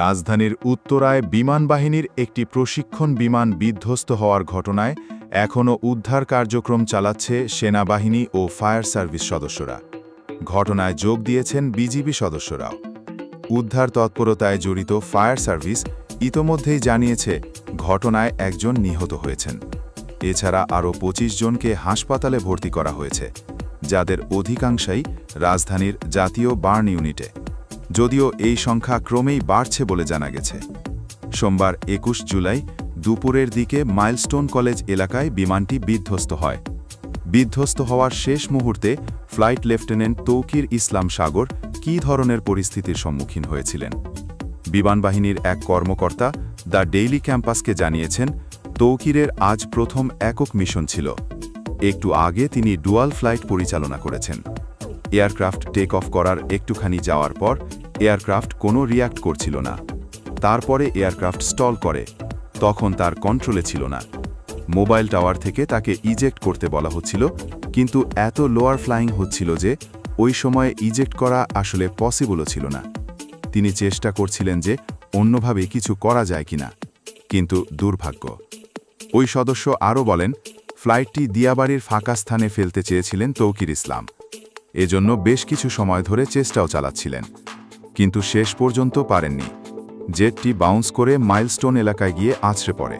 রাজধানীর উত্তরায় বিমান বাহিনীর একটি প্রশিক্ষণ বিমান বিধ্বস্ত হওয়ার ঘটনায় এখনও উদ্ধার কার্যক্রম চালাচ্ছে সেনাবাহিনী ও ফায়ার সার্ভিস সদস্যরা। ঘটনায় যোগ দিয়েছেন বিজিবি সদস্যরাও। উদ্ধার তৎপরতায় জড়িত ফায়ার সার্ভিস ইতোমধ্যেই জানিয়েছে, ঘটনায় একজন নিহত হয়েছেন। এছাড়া আরও ২৫ জনকে হাসপাতালে ভর্তি করা হয়েছে, যাদের অধিকাংশই রাজধানীর জাতীয় বার্ন ইউনিটে। যদিও এই সংখ্যা ক্রমেই বাড়ছে বলে জানা গেছে। সোমবার একুশ জুলাই দুপুরের দিকে মাইলস্টোন কলেজ এলাকায় বিমানটি বিধ্বস্ত হয়। বিধ্বস্ত হওয়ার শেষ মুহূর্তে ফ্লাইট লেফটেন্যান্ট তৌকির ইসলাম সাগর কী ধরনের পরিস্থিতির সম্মুখীন হয়েছিলেন? বিমানবাহিনীর এক কর্মকর্তা দ্য ডেইলি ক্যাম্পাসকে জানিয়েছেন, তৌকিরের আজ প্রথম একক মিশন ছিল। একটু আগে তিনি ডুয়াল ফ্লাইট পরিচালনা করেছেন। এয়ারক্রাফট টেক অফ করার একটুখানি যাওয়ার পর এয়ারক্রাফট কোনো রিয়্যাক্ট করছিল না। তারপরে এয়ারক্রাফট স্টল করে, তখন তার কন্ট্রোলে ছিল না। মোবাইল টাওয়ার থেকে তাকে ইজেক্ট করতে বলা হচ্ছিল, কিন্তু এত লোয়ার ফ্লাইং হচ্ছিল যে ওই সময়ে ইজেক্ট করা আসলে পসিবলও ছিল না। তিনি চেষ্টা করছিলেন যে অন্যভাবে কিছু করা যায় কিনা, কিন্তু দুর্ভাগ্য। ওই সদস্য আরও বলেন, ফ্লাইটটি দিয়াবাড়ির ফাঁকা স্থানে ফেলতে চেয়েছিলেন তৌকির ইসলাম। এজন্য বেশ কিছু সময় ধরে চেষ্টাও চালাচ্ছিলেন। কিন্তু শেষ পর্যন্ত পারেননি। জেটটি বাউন্স করে মাইলস্টোন এলাকায় গিয়ে আছড়ে পড়ে।